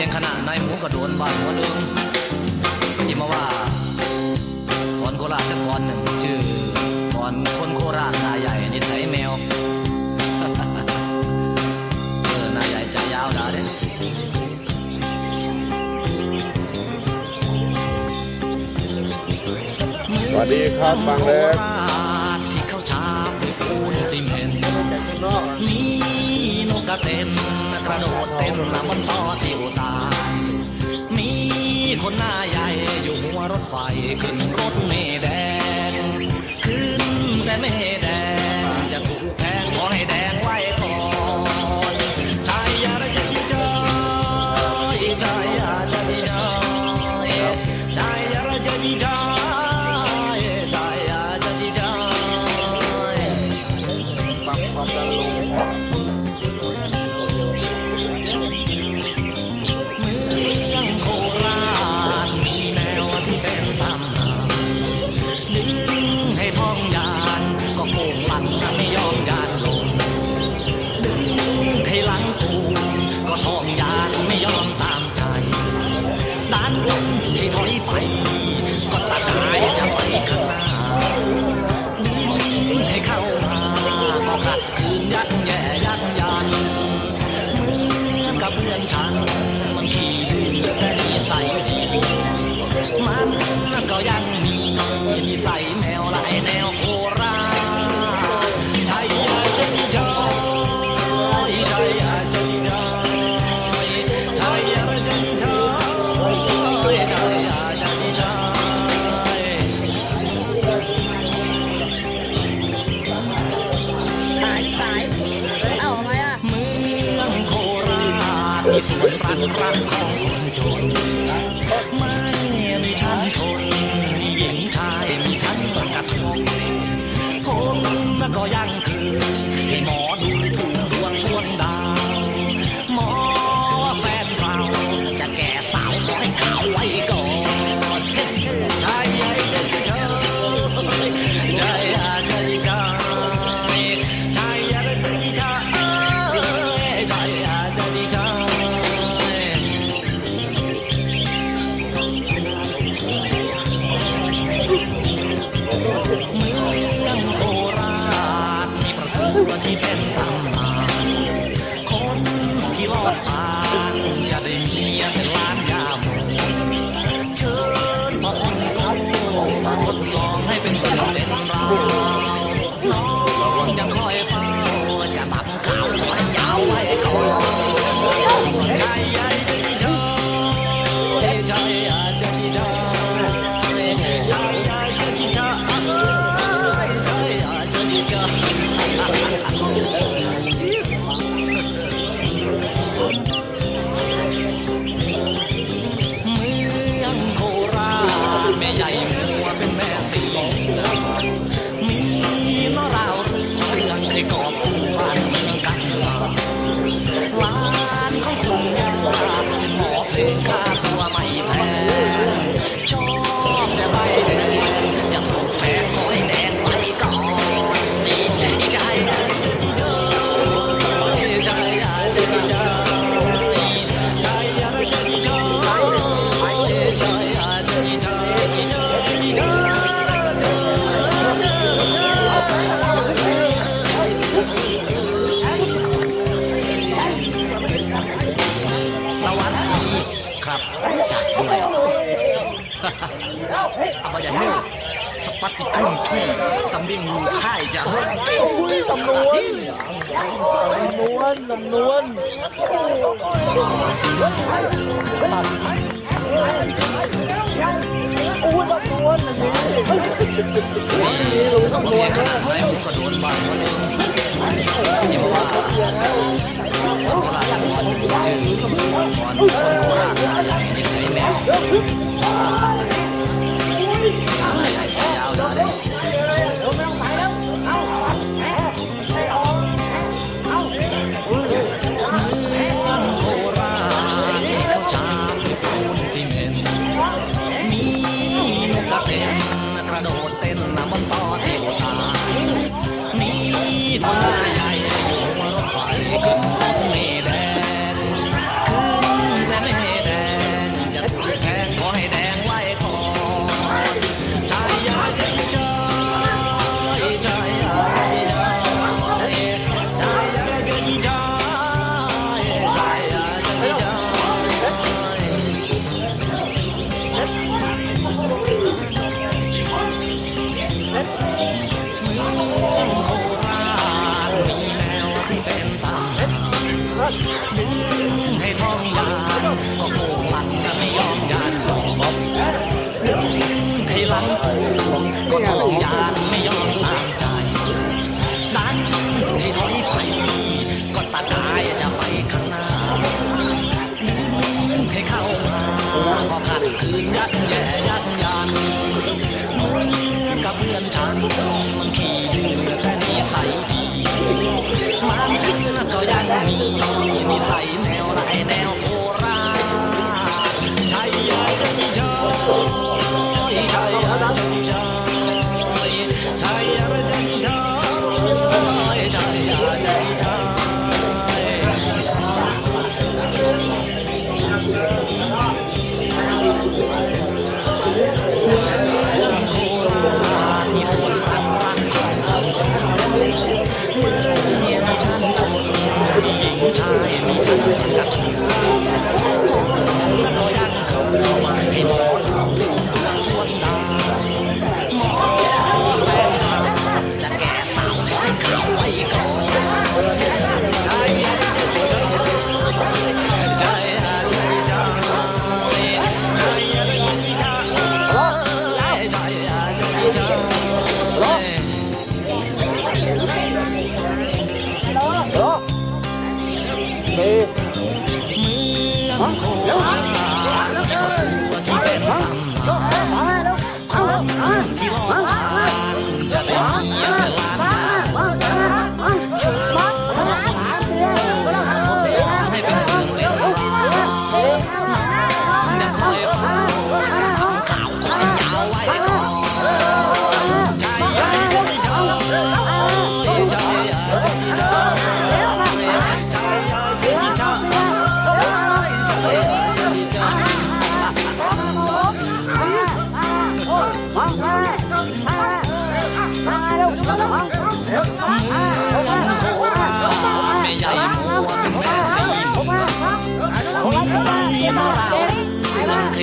พียงขณะนายหมูกระโดนบ้านหัวหนึ่งยิ้มาว่าก่อนโคราชจะก่อนหนึ่งชื่อก่อนคนโคราชตาใหญ่นิสัยแมวเออนายใหญ่ใจยาวด่าเด้สวัสดีครับบางเล็ก กระโดดเต้นนะบนต่อติวตา มีคนหน้าใหญ่อยู่หัวรถไฟขึ้นรถเมล์แดงขึ้นแต่ไม่แด লাল สวยรักรักของคนจน ครับจากด้วยอบายาเน่สปัตติกรึ่ที่งสำเนียงลูค่ายจะเฮ้ยตำนวนตำนวนตำนวนอู้ตำนวนอันวนตำนวนตำนวนเำนวณโำนบ้างวันนี้ยังว่า คนโคราชคนหนคนคนังคู่ก็ต้องยานไม่ยอมตามใจดันให้ถอยไปก็ตัดกายจะไปข้างหน้าดึงให้เข้ามาก็ขัดคืนยัดแย่ยัด Thank. แม่ใหญ่ผัวเป็นแม่หมูมีมาลาวนั่งเค